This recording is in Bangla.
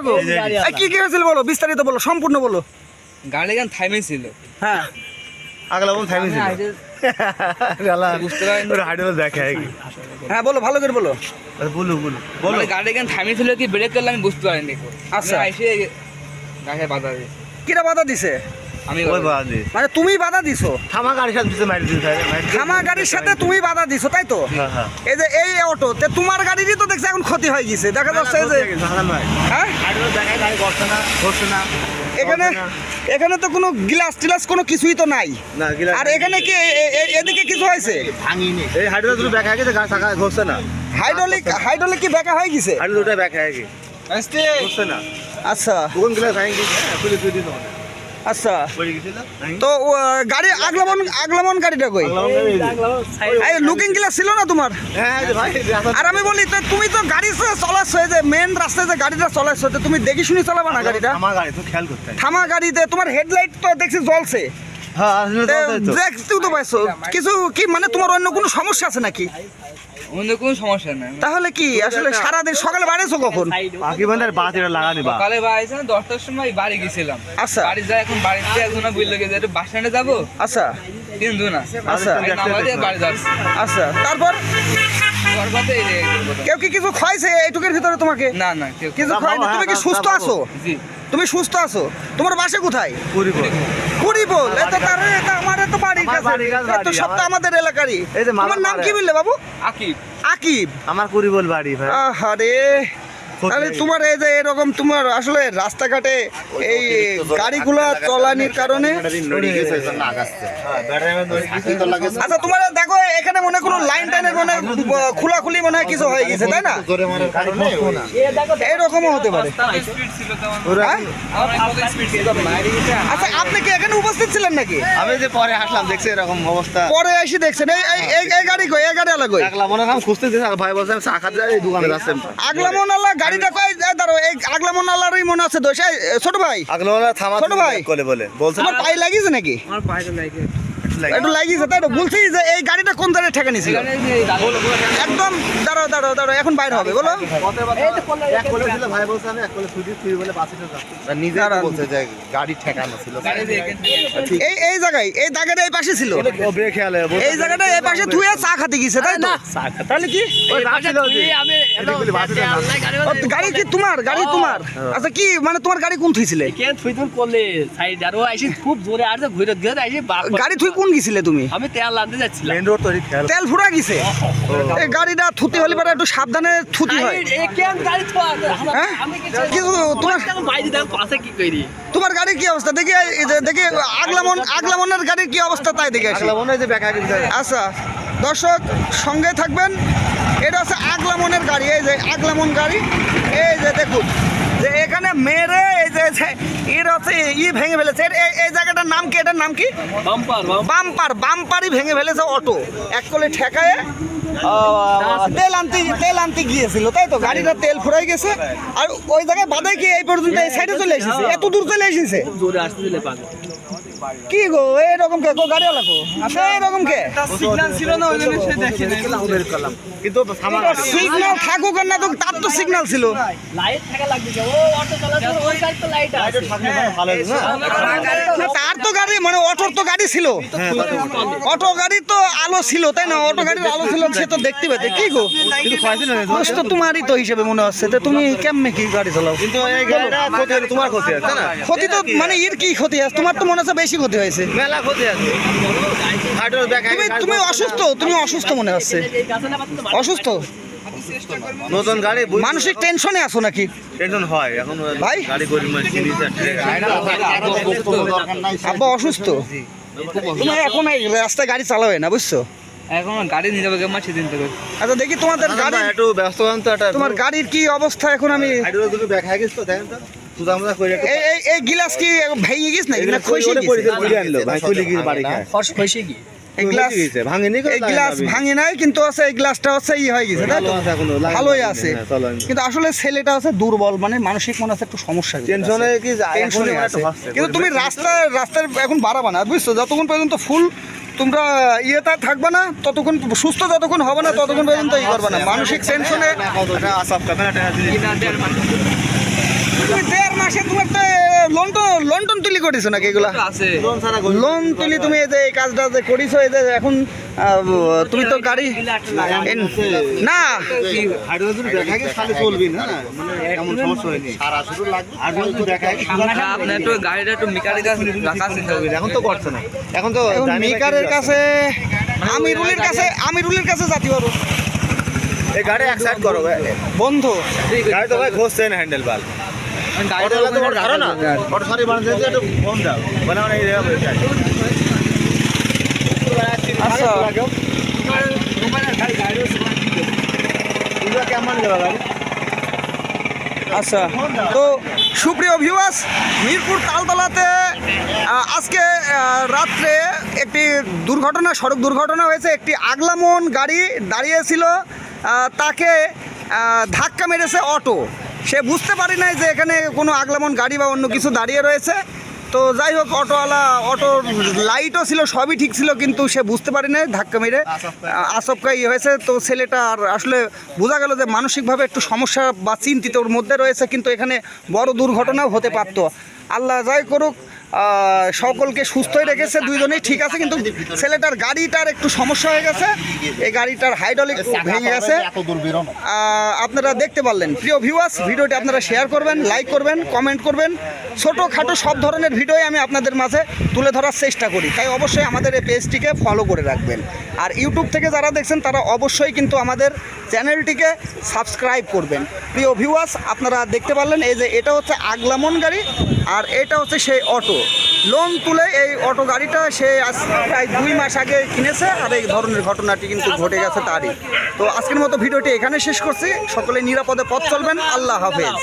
থাকো এই, কি কি হয়েছিল বলো? বিস্তারিত বলো সম্পূর্ণ বলো। গাড়ি গান থামেছিল হ্যাঁ। আগলা বল থামি ছিল। গালা বুঝতে পারিনি। ওর হাইড্রোল দেখে আর কি হ্যাঁ বলো ভালো করে বলো। বলু বলু বলো। গাড়ি গান থামেছিল কি? ব্রেক করলে আমি বুঝতে পারিনি। আচ্ছা। এসে গাছে বাধা দিই কিরা বাধা দিছে? আমি ওই বাদে মানে তুমি বাধা দিছো। থামা গাড়ির সাথে দিতে খামা গাড়ির সাথে তুমি বাধা দিছো তাই তো? হ্যাঁ হ্যাঁ। এই যে এই অটো তে তোমার গাড়িরই তো দেখছি এখন ক্ষতি হয়ে গেছে দেখা যাচ্ছে যে হ্যাঁ এখানে এখানে তো কোনো গ্লাস টিলাস কোনো কিছুই তো নাই। না আর এখানে কি এদিকে কিছু হয়েছে? ভাঙিনি। এই হাইড্রোল দুটো ব্যাক হয়ে গেছে থাকা না। হাইড্রোলিক হাইড্রোলিক কি ব্যাকা হয়ে গেছে? হাইড্রোল দুটো ব্যাক হয়ে গেছে। না। আচ্ছা। কোন গিলা ভাঙি গেছে খুলে তুই দিত আচ্ছা। তো ও, গাড়ি আগলামন আগলামন গাড়িটা কই? এই লুকিং গ্লাস ছিল না তোমার? হ্যাঁ আর আমি বলি তো তুমি তো গাড়ি চলাচ্ছ যে মেন রাস্তায় যে গাড়িটা চলাচ্ছ তুমি দেখি শুনি চালাবা না গাড়িটা? তো হয়। থামা গাড়িতে তোমার হেডলাইট তো দেখছি জ্বলছে। হ্যাঁ আসলে তো পাইছো। কিছু কি মানে তোমার অন্য কোনো সমস্যা আছে নাকি? অন্য কোনো সমস্যা নেই। তাহলে কি আসলে সারাদিন সকালে বাড়িয়েছো কখন? বাকি বান্দার বাত এটা লাগানি বা সকালে বাড়িছে দশটার সময় বাড়ি গেছিলাম। আচ্ছা। বাড়ি যাই এখন বাড়িতে একজন বলল গেছে একটু বাস স্ট্যান্ডে যাব? আচ্ছা। আচ্ছা। বাড়ি যাচ্ছি। আচ্ছা তারপর? যে- কেউ কি কিছু খাইছে এইটুকের ভিতরে তোমাকে? না না কিছু খাইনি তুমি কি সুস্থ আছো? তুমি সুস্থ আছো? তোমার বাসা কোথায়? পুরি করে কুড়ি বল এত তার এটা আমার তো বাড়ির কাছে। বাড়ির কাছে এ তো বাড়ি, সব তো আমাদের এলাকারই। তোমার নাম কি বললে বাবু? আকিব। আকিব। আমার কুড়ি বাড়ি ভাই। আহারে। তাহলে তোমার এই যে এরকম তোমার আসলে রাস্তাঘাটে এই গাড়িগুলো চলানির কারণে আচ্ছা তোমার দেখো এখানে মনে কোনো লাইন টাইনের মনে খোলাখুলি মনে হয় কিছু হয়ে গেছে তাই না? এরকমও হতে পারে। স্পিড ছিল তেমন হ্যাঁ? আচ্ছা আপনি কি এখানে উপস্থিত ছিলেন নাকি? আমি যে পরে আসলাম দেখছি এরকম অবস্থা। পরে এসে দেখছেন। এই এই- গাড়ি কই? এই গাড়ি আলাদা কই? দেখলাম মনে হয় খুঁজতে ভাই বলছে আমি চা খাতে দোকানে যাচ্ছেন আগলামন আল্লাহ গাড়িটা কই এই দাঁড়ো এই আগলামন আল্লাহরই মনে আছে দোষ ছোট ভাই? আগলা থামা ছোট ভাই। কোলে বলে বলছে। তোমার পায়ে লাগিয়েছে নাকি? আমার পায়ে লাগে একটু লাগিয়েছে তাই তো? বলছি যে এই গাড়িটা কোন জায়গায় ঠেকে নিয়েছিল? একদম দাঁড়াও দাঁড়াও দাঁড়াও এখন বাইরে হবে বলো। গাড়ি ঠেকানো ছিল গাড়ি যে এখানে থেকে এই এই জায়গায় এই দাগের এই পাশে ছিল। ও ব্রেক খেয়ালে এই জায়গাটা এই পাশে ধুয়ে চা খাতে গিয়েছে তাই তো? তাহলে কি? গাড়ি তোমার? গাড়ি তোমার? আচ্ছা কি মানে তোমার গাড়ি কোন থুইছিলে? গাড়ি থুই কোন গেছিলে তুমি? আমি তেল আনতে যাচ্ছিলাম। মেন রোড তৈরি খেয়াল। তেল ফুরা গেছে? এই গাড়িটা থুতি হলে পরে একটু সাবধানে থুতি হয়। এই- এই কেন গাড়ি থোয়া হ্যাঁ? আমি কি কিন্তু তোমার বাইরে দাম পাশে কি করি? তোমার গাড়ির কি অবস্থা? দেখি যে দেখি আগলামন আগলামনের গাড়ির কি অবস্থা তাই দেখে আগে আচ্ছা দর্শক সঙ্গে থাকবেন। এটা হচ্ছে আগলামনের গাড়ি এই যে আগলামন গাড়ি। এই যে দেখুন যে এখানে মেরে এই যে এর হচ্ছে ই ভেঙে ফেলেছে। এই জায়গাটার নাম কি? এটার নাম কি? Bumper bumper. বাম্পারই ভেঙে ফেলেছে অটো। এক কলে ঠেকায় তেল আনতে তেল আনতে গিয়েছিল তাই তো? গাড়িটা তেল ফুরাই গেছে আর ওই জায়গায় বাদাই কি এই পর্যন্ত এই সাইডে চলে এসেছে? এত দূর চলে এসেছে? কি গো এরকম কে? গো গাড়ি আলাকো আচ্ছা এরকম কে? সিগন্যাল ছিল না ওই জন্য সে দেখি কিন্তু থামা গাড়ি সিগন্যাল থাকুক না তো তার তো সিগন্যাল ছিল। লাইট থাকা লাগবে ও অটো চালাতে ওই সাইড তো লাইট আছে। ভালো না? তার তো গাড়ি মানে অটোর তো গাড়ি ছিল। অটো গাড়ি তো আলো ছিল তাই না? অটো গাড়ির আলো ছিল সে তো দেখতে পেতে। কি গো? কিন্তু দোষ তো তোমারই তো হিসেবে মনে হচ্ছে। তো তুমি কেমনে কি গাড়ি চালাও? কিন্তু এই গাড়িটা ক্ষতি তোমার ক্ষতি আছে না? ক্ষতি তো মানে এর কি ক্ষতি আছে? তোমার তো মনে হচ্ছে বেশি ক্ষতি হয়েছে? মেলা ক্ষতি আছে। তুমি তুমি অসুস্থ তুমি অসুস্থ মনে হচ্ছে। অসুস্থ? নতুন গাড়ি মানসিক টেনশনে আছো নাকি? টেনশন হয় এখন ভাই? গাড়ি গরিব আব্বা অসুস্থ? তুমি এখন এই রাস্তায় গাড়ি চালাবে না বুঝছ? এখন গাড়ি নিয়ে যাবে কেমন সেদিন থেকে আচ্ছা দেখি তোমাদের গাড়ি একটু ব্যস্ত একটা তোমার গাড়ির কি অবস্থা এখন আমি হয়ে গেছে তো দেখেন তো। এই এই এই গিলাস কি ভেঙে গেছ নাকি? না খসে গেছে? পরিচয় আনলো ভাই খুলে গিয়ে বাড়ি খায়? ফর্স হইছে কি এই গ্লাস এই গ্লাস ভাঙে নাই কিন্তু আছে এই গ্লাসটা হচ্ছে ই হয়ে গেছে তাই তো? ভালোই আছে। কিন্তু আসলে ছেলেটা আছে দুর্বল মানে মানসিক মনে আছে একটু সমস্যা টেনশনে কি টেনশনে আছে। কিন্তু তুমি রাস্তা রাস্তার এখন বাড়াবা না বুঝছ? যতক্ষণ পর্যন্ত ফুল তোমরা ইয়েটা থাকবে না ততক্ষণ সুস্থ যতক্ষণ হবে না ততক্ষণ পর্যন্ত ই করবে না। মানসিক টেনশনে তুমি দেড় মাসে তোমার তো লন্ডন লন্ডন তুলি করেছ নাকি এগুলা? লোন তুলি তুমি এই যে এই কাজটা যে করিছো এই যে এখন তুমি তো গাড়ি না। মানে এখন তো করছে না। এখন তো মেকারের কাছে আমিরুলের কাছে আমিরুলের কাছে যাতে পারো। এই গাড়ি এক সাইড করো। বন্ধ। গাড়ি তো ভাই ঘষছে না হ্যান্ডেল বাল। ধারো না অটো সরি মানুষ একটু ফোন দাও। বলে এই আচ্ছা কেমন গাড়ি আচ্ছা তো সুপ্রিয় ভিউয়ার্স মিরপুর তালতলাতে আজকে রাত্রে একটি দুর্ঘটনা সড়ক দুর্ঘটনা হয়েছে। একটি আগলামন গাড়ি দাঁড়িয়েছিল আহ, তাকে ধাক্কা মেরেছে অটো। সে বুঝতে পারি নাই যে এখানে কোনো আগলামন গাড়ি বা অন্য কিছু দাঁড়িয়ে রয়েছে। তো যাই হোক, অটোওয়ালা, অটোর লাইটও ছিল, সবই ঠিক ছিল, কিন্তু সে বুঝতে পারি নাই, ধাক্কা মেরে আসবকা ইয়ে হয়েছে। তো ছেলেটা আর আসলে বোঝা গেল যে মানসিকভাবে একটু সমস্যা বা চিন্তিত ওর মধ্যে রয়েছে, কিন্তু এখানে বড় দুর্ঘটনাও হতে পারত। আল্লাহ যাই করুক সকলকে সুস্থই রেখেছে, দুইজনেই ঠিক আছে, কিন্তু ছেলেটার গাড়িটার একটু সমস্যা হয়ে গেছে। এই গাড়িটার হাইড্রলিক ভেঙে গেছে। আপনারা দেখতে পারলেন। প্রিয় ভিউয়ার্স ভিডিওটি আপনারা শেয়ার করবেন লাইক করবেন কমেন্ট করবেন। ছোটোখাটো সব ধরনের ভিডিওই আমি আপনাদের মাঝে তুলে ধরার চেষ্টা করি। তাই অবশ্যই আমাদের এই পেজটিকে ফলো করে রাখবেন। আর ইউটিউব থেকে যারা দেখছেন, তারা অবশ্যই কিন্তু আমাদের চ্যানেলটিকে সাবস্ক্রাইব করবেন। প্রিয় ভিউয়ার্স আপনারা দেখতে পারলেন, এই যে এটা হচ্ছে আগলামন গাড়ি আর এটা হচ্ছে সেই অটো। লোন তুলে এই অটো গাড়িটা সে আজ প্রায় দুই মাস আগে কিনেছে আর এই ধরনের ঘটনাটি কিন্তু ঘটে গেছে তারই। তো আজকের মতো ভিডিওটি এখানে শেষ করছি। সকলে নিরাপদে পথ চলবেন। আল্লাহ হাফেজ।